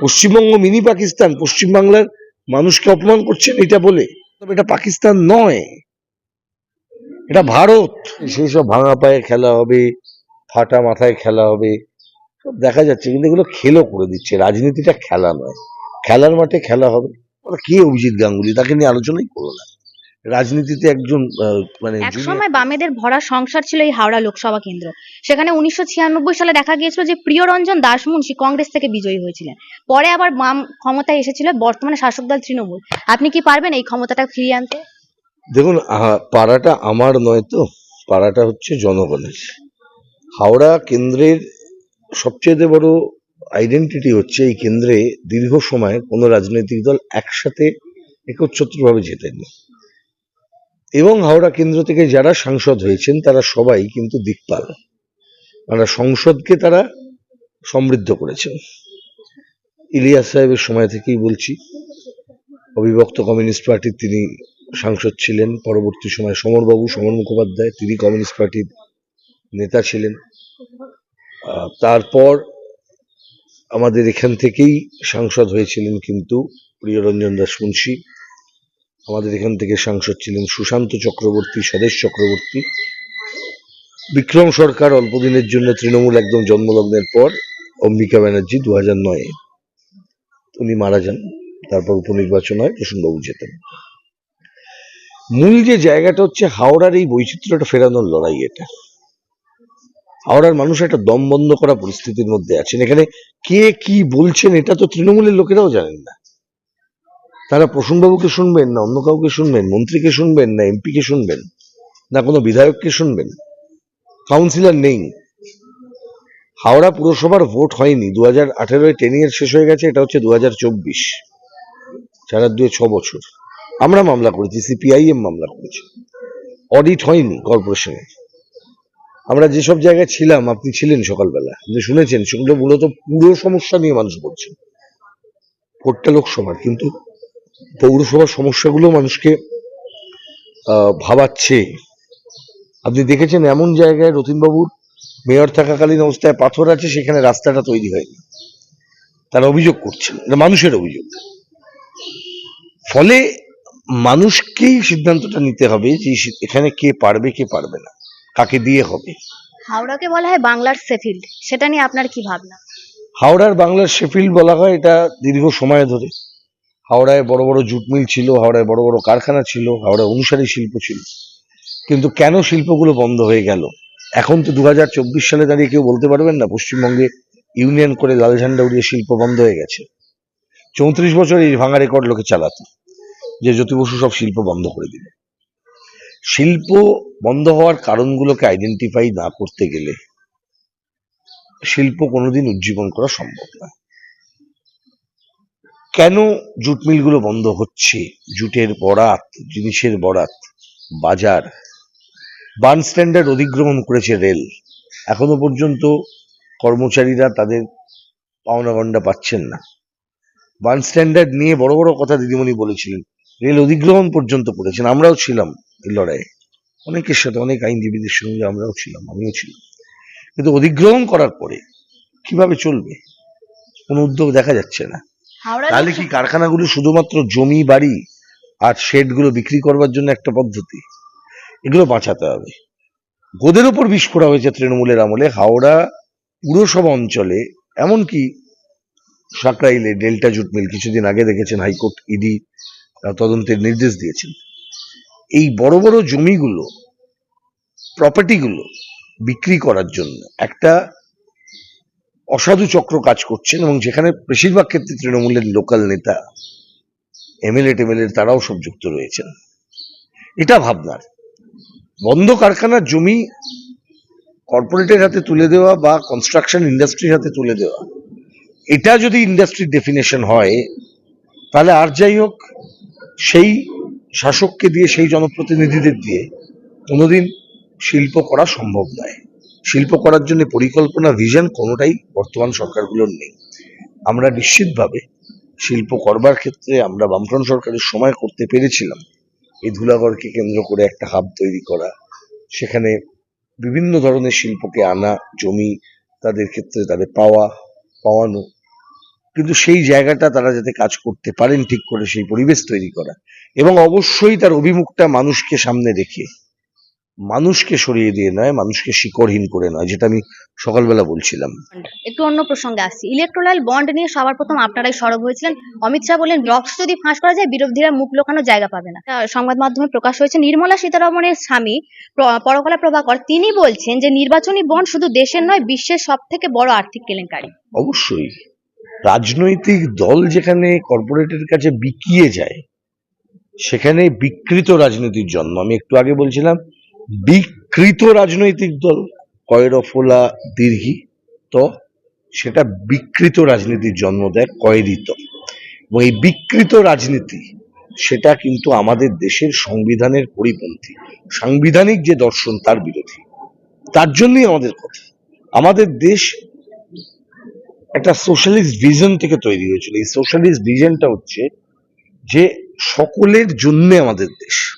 Paschimbanga mini Pakistan, পশ্চিমবাংলার মানুষকে অপমান করছেন এটা বলে। তবে এটা পাকিস্তান নয়। এটা ভারত। সেই সব ভাঙা পায়ে খেলা হবে, ফাটা মাথায় খেলা হবে, সব দেখা যাচ্ছে। কিন্তু এগুলো খেলো করে দিচ্ছে। রাজনীতিটা খেলা নয়। খেলার মাঠে খেলা হবে। ওরা কে অভিজিৎ গাঙ্গুলি? তাকে নিয়ে আলোচনাই করো না। রাজনীতিতে একজন মানে এক সময় বামেদের ভরা সংসার ছিল এই হাওড়া লোকসভা কেন্দ্র। সেখানে উনিশশো ছিয়ানব্বই সালে দেখা গিয়েছিল যে প্রিয়রঞ্জন দাসমুন্সী কংগ্রেস থেকে বিজয়ী হয়েছিলেন। পরে আবার বাম ক্ষমতায় এসেছিল বর্তমানে শাসক দল তৃণমূল। আপনি কি পারবেন এই ক্ষমতাটা ফিরিয়ে আনতে? দেখুন পাড়াটা আমার নয় তো। পাড়াটা হচ্ছে জনগণের। হাওড়া কেন্দ্রের সবচেয়ে বড় আইডেন্টিটি হচ্ছে এই কেন্দ্রে দীর্ঘ সময় কোনো রাজনৈতিক দল একসাথে একচ্ছত্রভাবে জেতেনি এবং হাওড়া কেন্দ্র থেকে যারা সাংসদ হয়েছেন, তারা সবাই কিন্তু দিকপাল। মানে সংসদকে তারা সমৃদ্ধ করেছেন। ইলিয়াস সাহেবের সময় থেকেই বলছি, অবিভক্ত কমিউনিস্ট পার্টির তিনি সাংসদ ছিলেন, পরবর্তী সময় সমরবাবু, সমর মুখোপাধ্যায়, তিনি কমিউনিস্ট পার্টির নেতা ছিলেন। তারপর আমাদের এখান থেকেই সাংসদ হয়েছিলেন কিন্তু প্রিয়রঞ্জন দাস মুন্সী আমাদের এখান থেকে সাংসদ ছিলেন সুশান্ত চক্রবর্তী স্বদেশ চক্রবর্তী। বিক্রম সরকার অল্প দিনের জন্য তৃণমূল একদম জন্মলগ্নের পর অম্বিকা ব্যানার্জি দু হাজার নয়ে উনি মারা যান। তারপর উপনির্বাচন হয় প্রসূনবাবু যেতেন। মূল যে জায়গাটা হচ্ছে হাওড়ার এই বৈচিত্র্যটা ফেরানোর লড়াই এটা। হাওড়ার মানুষ একটা দম বন্ধ করা পরিস্থিতির মধ্যে আছেন। এখানে কে কি বলছেন এটা তো তৃণমূলের লোকেরাও জানেন না। তারা প্রসূনবাবুকে শুনবেন না অন্য কাউকে শুনবেন? মন্ত্রীকে শুনবেন না এমপিকে শুনবেন? না কোনো বিধায়ককে শুনবেন? কাউন্সিলর নেই। হাওড়া পুরসভার ভোট হয়নি। দু হাজার আঠেরোয় টেন ইয়ার শেষ হয়ে গেছে, এটা হচ্ছে দু হাজার চব্বিশ। চার দুয়ে ছ বছর। আমরা মামলা করেছি, সিপিআইএম মামলা করেছি। অডিট হয়নি কর্পোরেশনে আমরা যেসব জায়গায় ছিলাম, আপনি ছিলেন সকালবেলা। আপনি শুনেছেন, সেগুলো মূলত পুরো সমস্যা নিয়ে মানুষ বলছে। ভোটটা লোকসভার, কিন্তু পৌরসভার সমস্যাগুলো মানুষকে ভাবাচ্ছে। আপনি দেখেছেন এমন জায়গায় রতিনবাবুর মেয়র থাকাকালীন অবস্থায় পাথর আছে সেখানে রাস্তাটা তৈরি হয়নি। তারা অভিযোগ করছেন এটা মানুষের অভিযোগ। ফলে মানুষকেই সিদ্ধান্তটা নিতে হবে যে এখানে কে পারবে কে পারবে না কাকে দিয়ে হবে। হাওড়াকে বলা হয় বাংলার সেফিল্ড সেটা নিয়ে আপনার কি ভাবনা? হাওড়ার বাংলার শেফিল্ড বলা হয় এটা দীর্ঘ সময় ধরে হাওড়ায় বড় বড় জুট মিল ছিল, হাওড়ায় বড় বড় কারখানা ছিল, হাওড়ায় অনুসারী শিল্প ছিল। কিন্তু কেন শিল্পগুলো বন্ধ হয়ে গেল? এখন তো দু হাজার চব্বিশ সালে দাঁড়িয়ে কেউ বলতে পারবেন না, পশ্চিমবঙ্গে ইউনিয়ন করে লাল ঝান্ডা উড়িয়ে শিল্প বন্ধ হয়ে গেছে। চৌত্রিশ বছর এই ভাঙা রেকর্ড লোকে চালাতো, যে জ্যোতি বসু সব শিল্প বন্ধ করে দিল। শিল্প বন্ধ হওয়ার কারণগুলোকে আইডেন্টিফাই না করতে গেলে শিল্প কোনোদিন উজ্জীবন করা সম্ভব না। কেন জুট মিলগুলো বন্ধ হচ্ছে? জুটের বরাত, জিনিসের বরাত, বাজার। বার্ন স্ট্যান্ডার্ড অধিগ্রহণ করেছে রেল। এখনও পর্যন্ত কর্মচারীরা তাদের পাওনা গন্ডা পাচ্ছেন না। বার্ন স্ট্যান্ডার্ড নিয়ে বড় বড় কথা দিদিমণি বলেছিলেন। রেল অধিগ্রহণ পর্যন্ত করেছেন, আমরাও ছিলাম এই লড়াইয়ে। অনেকের সাথে অনেক আইনজীবীদের সঙ্গে আমরাও ছিলাম, আমিও ছিলাম। কিন্তু অধিগ্রহণ করার পরে কীভাবে চলবে? কোনো উদ্যোগ দেখা যাচ্ছে না। তাহলে কি কারখানাগুলো শুধুমাত্র জমি বাড়ি আর শেডগুলো বিক্রি করবার জন্য একটা পদ্ধতি? এগুলো বাঁচাতে হবে। গোদের উপর বিষ ফোড়া হয়েছে তৃণমূলের আমলে। হাওড়া পুরসভা অঞ্চলে এমনকি সাকরাইলে ডেল্টা জুট মিল কিছুদিন আগে দেখেছেন হাইকোর্ট ইডি তদন্তের নির্দেশ দিয়েছেন। এই বড় বড় জমিগুলো প্রপার্টিগুলো বিক্রি করার জন্য একটা অসাধু চক্র কাজ করছেন এবং যেখানে বেশিরভাগ ক্ষেত্রে তৃণমূলের লোকাল নেতা এমএলএ টেমএলএ তারাও সব যুক্ত রয়েছেন। এটা ভাবনার। বন্ধ কারখানার জমি কর্পোরেটের হাতে তুলে দেওয়া বা কনস্ট্রাকশন ইন্ডাস্ট্রির হাতে তুলে দেওয়া, এটা যদি ইন্ডাস্ট্রির ডেফিনেশন হয়, তাহলে আর যাই হোক, সেই শাসককে দিয়ে, সেই জনপ্রতিনিধিদের দিয়ে কোনোদিন শিল্প করা সম্ভব নয়। শিল্প করার জন্য পরিকল্পনা ভিশন কোনোটাই বর্তমান সরকারগুলোর নেই। আমরা নিশ্চিতভাবে শিল্প করবার ক্ষেত্রে আমরা বামফ্রন্ট সরকারের সময় করতে পেরেছিলাম। এই ধুলাগড়কে কেন্দ্র করে একটা হাব তৈরি করা, সেখানে বিভিন্ন ধরনের শিল্পকে আনা, জমি তাদের ক্ষেত্রে তাদের পাওয়া, পাওয়ানো। কিন্তু সেই জায়গাটা তারা যাতে কাজ করতে পারেন ঠিক করে সেই পরিবেশ তৈরি করা এবং অবশ্যই তার অভিমুখটা মানুষকে সামনে রেখে মানুষকে সরিয়ে দিয়ে নয় মানুষকে শিকড়হীন করে নয় যেটা আমি সকালবেলা বলছিলাম। একটু অন্য প্রসঙ্গে আসছি। ইলেকট্রাল বন্ড নিয়ে সবার প্রথম আপনারাই সরব হয়েছিলেন। অমিত শাহ বললেন রক্স যদি ফাঁস করা যায় বিরোধীরা মুখ লোকানো জায়গা পাবে না। সংবাদ মাধ্যমে প্রকাশ হয়েছে নির্মলা সীতারমণের স্বামী পরকলা প্রভাকর তিনি বলছেন যে নির্বাচনী বন্ড শুধু দেশের নয় বিশ্বের সব থেকে বড় আর্থিক কেলেঙ্কারি। অবশ্যই। রাজনৈতিক দল যেখানে কর্পোরেটের কাছে বিকিয়ে যায় সেখানে বিকৃত রাজনীতির জন্ম। আমি একটু আগে বলছিলাম বিকৃত রাজনৈতিক দল কয়রফলা দীর্ঘি তো, সেটা বিকৃত রাজনীতির জন্ম দেয় কয়েরিত এবং এই বিকৃত রাজনীতি, সেটা কিন্তু আমাদের দেশের সংবিধানের পরিপন্থী। সাংবিধানিক যে দর্শন, তার বিরোধী। তার জন্যই আমাদের কথা। আমাদের দেশ একটা সোশ্যালিস্ট ভিজন থেকে তৈরি হয়েছিল। এই সোশ্যালিস্ট ভিজনটা হচ্ছে যে সকলের জন্য আমাদের দেশ।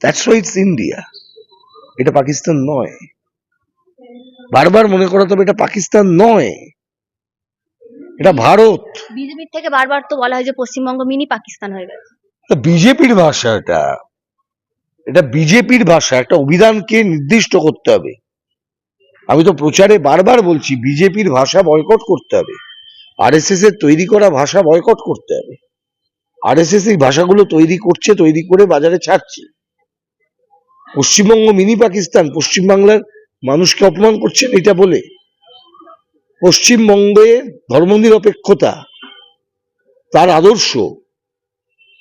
দ্যাটস ওয়াই ইটস ইন্ডিয়া এটা পাকিস্তান নয়। বারবার মনে করাতে হবে এটা পাকিস্তান নয়। এটা ভারত। বিজেপির থেকে বারবার তো বলা হয় যে পশ্চিমবঙ্গ মিনি পাকিস্তান হয়ে গেছে। বিজেপির ভাষা এটা। এটা বিজেপির ভাষা। একটা অভিধানকে নির্দিষ্ট করতে হবে। আমি তো প্রচারে বারবার বলছি বিজেপির ভাষা বয়কট করতে হবে। আরএসএস এর তৈরি করা ভাষা বয়কট করতে হবে। আরএসএস এই ভাষাগুলো তৈরি করছে তৈরি করে বাজারে ছাড়ছে। পশ্চিমবঙ্গ মিনি পাকিস্তান, পশ্চিমবাংলার মানুষকে অপমান করছেন এটা বলে। পশ্চিমবঙ্গের ধর্মনিরপেক্ষতা, তার আদর্শ,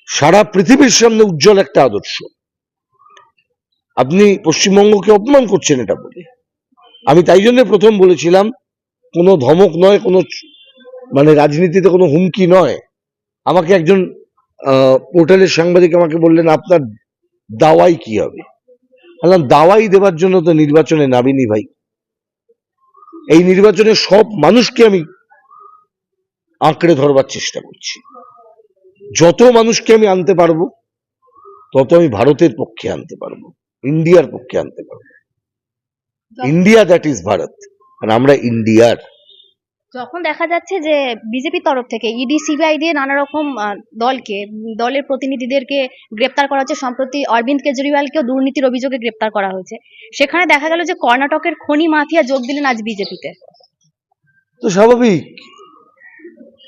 সারা পৃথিবীর সামনে উজ্জ্বল একটা আদর্শ। আপনি পশ্চিমবঙ্গকে অপমান করছেন এটা বলে। আমি তাই জন্য প্রথম বলেছিলাম, কোনো ধমক নয়, কোনো মানে রাজনীতিতে কোনো হুমকি নয়। আমাকে একজন পোর্টালের সাংবাদিক আমাকে বললেন, আপনার দাওয়াই কি হবে? বললাম দাওয়াই দেওয়ার জন্য তো নির্বাচনে নামিনি ভাই। এই নির্বাচনে সব মানুষকে আমি আঁকড়ে ধরবার চেষ্টা করছি। যত মানুষকে আমি আনতে পারব তত আমি ভারতের পক্ষে আনতে পারব ইন্ডিয়ার পক্ষে আনতে পারব। India that is Bharat. আর আমরা ইন্ডিয়ার। যখন দেখা যাচ্ছে যে বিজেপির তরফ থেকে ইডি সিবিআই দিয়ে নানা রকম দলকে, দলের প্রতিনিধিদেরকে গ্রেপ্তার করা হচ্ছে সম্প্রতি অরবিন্দ কেজরিওয়ালকেও দুর্নীতির অভিযোগে গ্রেপ্তার করা হয়েছে। সেখানে দেখা গেল যে কর্ণাটকের খনি মাফিয়া যোগ দিলেন আজ বিজেপিতে। তো স্বাভাবিক।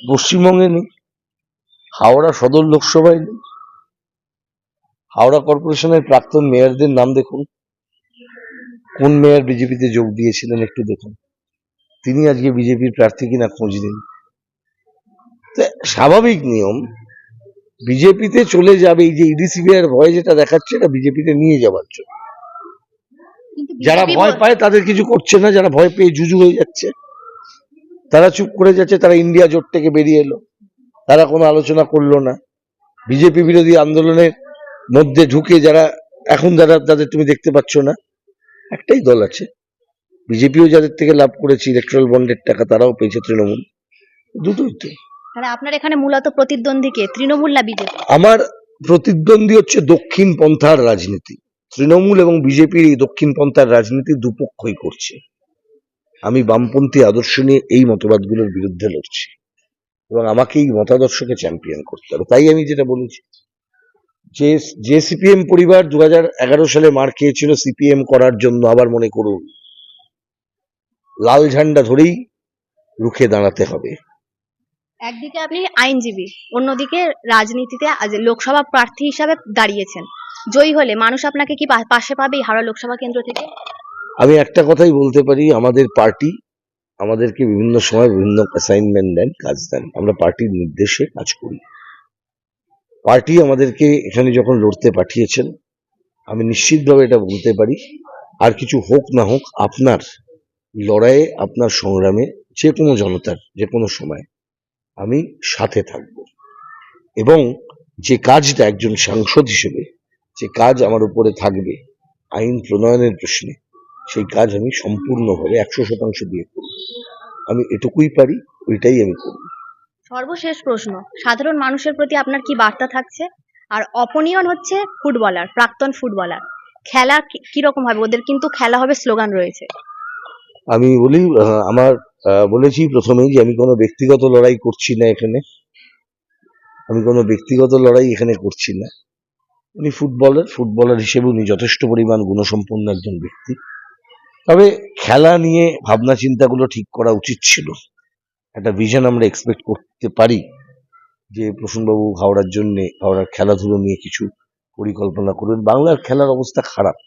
পশ্চিমবঙ্গে নেই। হাওড়া সদর লোকসভায় নেই। হাওড়া কর্পোরেশনের প্রাক্তন মেয়রদের নাম দেখুন। কোন মেয়র বিজেপিতে যোগ দিয়েছিলেন একটু দেখুন। তিনি আজকে বিজেপির প্রার্থী কিনা খোঁজ নিন তো স্বাভাবিক নিয়ম বিজেপিতে চলে যাবে এই যে ইডিসিবিআর ভয় যেটা দেখাচ্ছে এটা বিজেপিতে নিয়ে যাওয়ার জন্য। যারা ভয় পায় তাদের কিছু করছে না যারা ভয় পেয়ে জুজু হয়ে যাচ্ছে। তারা চুপ করে যাচ্ছে তারা ইন্ডিয়া জোট থেকে বেরিয়ে এলো। তারা কোনো আলোচনা করল না। বিজেপি বিরোধী আন্দোলনের মধ্যে ঢুকে যারা এখন যারা তাদের তুমি দেখতে পাচ্ছ না। একটাই দল আছে। বিজেপিও যাদের থেকে লাভ করেছে ইলেকট্রাল বন্ডের টাকা তারাও পেয়েছে তৃণমূল। দুটোই তো। তাহলে আপনার এখানে মূলত প্রতিদ্বন্দ্বী কে? তৃণমূল না বিজেপি? আমার প্রতিদ্বন্দ্বী হচ্ছে দক্ষিণ পন্থার রাজনীতি। তৃণমূল এবং বিজেপির এই দক্ষিণ পন্থার রাজনীতি দুপক্ষই করছে। আমি বামপন্থী আদর্শ নিয়ে এই মতবাদগুলোর বিরুদ্ধে লড়ছি। এবং আমাকে এই মতাদর্শকে চ্যাম্পিয়ন করতে হবে। তাই আমি যেটা বলেছি। যে যে সিপিএম পরিবার দু হাজার এগারো সালে মার খেয়েছিল সিপিএম করার জন্য আবার মনে করুন। লাল ঝান্ডা ধরেই রুখে দাঁড়াতে হবে। একদিকে আপনি আইনজীবী অন্যদিকে রাজনীতিতে আজ লোকসভা প্রার্থী হিসাবে দাঁড়িয়েছেন। জয়ী হলে মানুষ আপনাকে কি পাশে পাবে হাওড়া লোকসভা কেন্দ্র থেকে? আমি একটা কথাই বলতে পারি আমাদের পার্টি আমাদেরকে বিভিন্ন সময় বিভিন্ন অ্যাসাইনমেন্ট দেন কাজ দেন। আমরা পার্টির নির্দেশে কাজ করি। পার্টি আমাদেরকে এখানে যখন লড়তে পাঠিয়েছেন আমি নিশ্চিতভাবে এটা বলতে পারি আর কিছু হোক না হোক আপনার লড়াইয়ে আপনার সংগ্রামে যে কোনো জনতার যে কোনো সময় আমি সাথে থাকব। এবং যে কাজটা একজন সাংসদ হিসেবে, যে কাজ আমার উপরে থাকবে, আইন প্রণয়নের প্রশ্নে, সেই কাজ আমি সম্পূর্ণভাবে একশো শতাংশ দিয়ে করব। আমি এটুকুই পারি, ওইটাই আমি করব। সর্বশেষ প্রশ্ন, সাধারণ মানুষের প্রতি আপনার কি বার্তা থাকছে? আর অপনিয়ন হচ্ছে ফুটবলার, প্রাক্তন ফুটবলার। খেলা কীরকম হবে? ওদের কিন্তু খেলা হবে স্লোগান রয়েছে। আমি বলি আমার বলেছি প্রথমেই যে আমি কোনো ব্যক্তিগত লড়াই করছি না এখানে। আমি কোনো ব্যক্তিগত লড়াই এখানে করছি না। উনি ফুটবলার ফুটবলার হিসেবে উনি যথেষ্ট পরিমাণ গুণসম্পন্ন একজন ব্যক্তি। তবে খেলা নিয়ে ভাবনা চিন্তাগুলো ঠিক করা উচিত ছিল। একটা ভিশন আমরা এক্সপেক্ট করতে পারি যে প্রসূনবাবু হাওড়ার জন্যে, হাওড়ার খেলাধুলো নিয়ে কিছু পরিকল্পনা করবেন বাংলার খেলার অবস্থা খারাপ।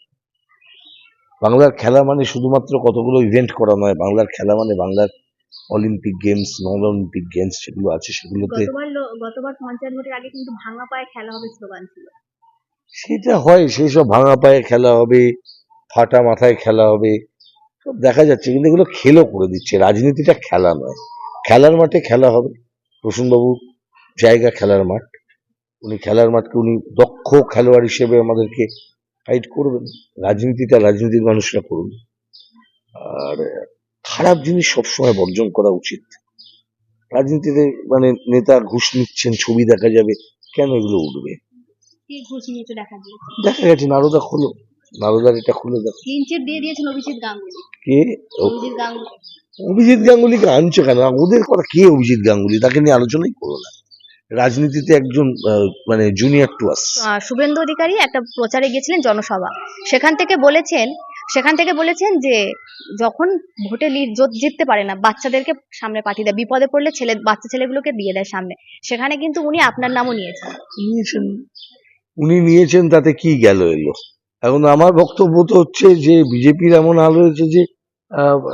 বাংলার খেলা মানে শুধুমাত্র কতগুলো ইভেন্ট করা নয় বাংলার খেলা মানে বাংলার Olympic games non Olympic games যেগুলো আছে সেগুলোতে গতবার পঞ্চায়েত ভোটের আগে কিন্তু ভাঙা পায়ে খেলা হবে স্লোগান ছিল। সেটা হয় সেই সব ভাঙা পায়ে খেলা হবে ফাটা মাথায় খেলা হবে সব দেখা যাচ্ছে কিন্তু এগুলো খেলো করে দিচ্ছে রাজনীতিটা খেলা নয়। খেলার মাঠে খেলা হবে প্রসূনবাবু জায়গা খেলার মাঠ উনি খেলার মাঠকে উনি দক্ষ খেলোয়াড় হিসেবে আমাদেরকে ফাইট করবেন। রাজনীতিটা রাজনীতির মানুষরা করুন। আর খারাপ জিনিস সবসময় বর্জন করা উচিত। রাজনীতিতে মানে নেতা ঘুষ নিচ্ছেন ছবি দেখা যাবে কেন এগুলো উঠবে? দেখা গেছে নারদা খোলো। নারদার এটা খুলে দেখো। কে? অভিজিৎ গাঙ্গুলিকে আনছো কেন? ওদের কথা কে অভিজিৎ গাঙ্গুলি? তাকে নিয়ে আলোচনাই করো না। রাজনীতিতে একজন মানে junior to us Suvendu Adhikari একটা প্রচারে গিয়েছিলেন জনসভা। সেখান থেকে বলেছেন সেখান থেকে বলেছেন যে যখন ভোটে লিড জিততে পারে না বাচ্চাদেরকে সামনে পাঠিয়ে দেয়। বিপদে পড়লে ছেলে বাচ্চা ছেলেগুলোকে দিয়ে দেয় সামনে। সেখানে কিন্তু উনি আপনার নামও নিয়েছেন। নিয়েছেন। উনি নিয়েছেন তাতে কি গেল এলো? এখন আমার বক্তব্য তো হচ্ছে যে বিজেপির এমন হাল হয়েছে যে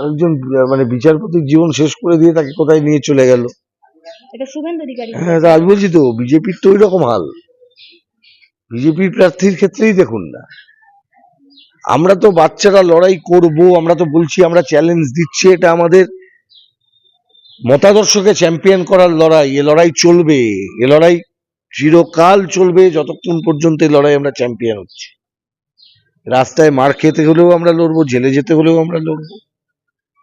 একজন মানে বিচারপতির জীবন শেষ করে দিয়ে তাকে কোথায় নিয়ে চলে গেল? এটা শুভেন্দু অধিকারী। হ্যাঁ তা বলছি তো, বিজেপির তো ওই রকম হাল। বিজেপির প্রার্থীর ক্ষেত্রেই দেখুন না। আমরা তো বাচ্চারা লড়াই করব, আমরা তো বলছি আমরা চ্যালেঞ্জ দিচ্ছি, এটা আমাদের মতাদর্শকে চ্যাম্পিয়ন করার লড়াই, এ লড়াই চলবে, এ লড়াই চিরকাল চলবে যতক্ষণ পর্যন্ত লড়াই আমরা চ্যাম্পিয়ন হচ্ছি। রাস্তায় মার খেতে হলেও আমরা লড়বো, জেলে যেতে হলেও আমরা লড়বো,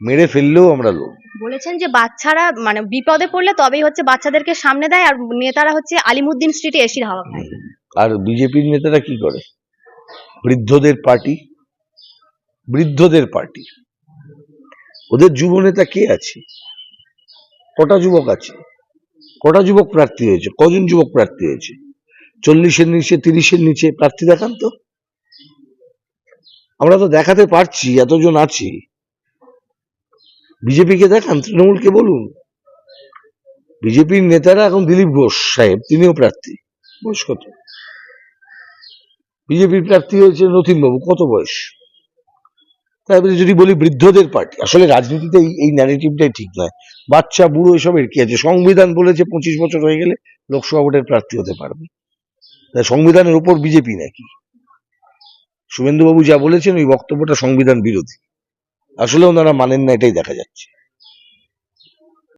মেরে ফেললেও আমরা লড়বো। বলেছেন যে বাচ্চারা মানে বিপদে পড়লে তবেই হচ্ছে বাচ্চাদেরকে সামনে দেয় আর নেতারা হচ্ছে আলিমুদ্দিন স্ট্রিটে এসির হাওয়া খায়। আর বিজেপির নেতারা কি করে? বৃদ্ধদের পার্টি? বৃদ্ধদের পার্টি। ওদের যুব নেতা কে আছে? কটা যুবক আছে? কটা যুবক প্রার্থী হয়েছে? কজন যুবক প্রার্থী হয়েছে? চল্লিশের নিচে, তিরিশের নিচে প্রার্থী দেখান তো। আমরা তো দেখাতে পারছি, এতজন আছি। বিজেপিকে দেখান, তৃণমূলকে বলুন। বিজেপির নেতারা এখন দিলীপ ঘোষ সাহেব, তিনিও প্রার্থী। বয়স কত? বিজেপির প্রার্থী হয়েছে নথিন বাবু কত বয়স? তারপরে যদি বলি বৃদ্ধদের পার্টি, আসলে রাজনীতিতে এই এই ন্যারেটিভটাই ঠিক নয়। বাচ্চা, বুড়ো এসবের কি আছে? সংবিধান বলেছে পঁচিশ বছর হয়ে গেলে লোকসভা ভোটের প্রার্থী হতে পারবে। তাই সংবিধানের উপর বিজেপি নাকি? শুভেন্দুবাবু যা বলেছেন, ওই বক্তব্যটা সংবিধান বিরোধী। আসলে ওনারা মানেন না এটাই দেখা যাচ্ছে।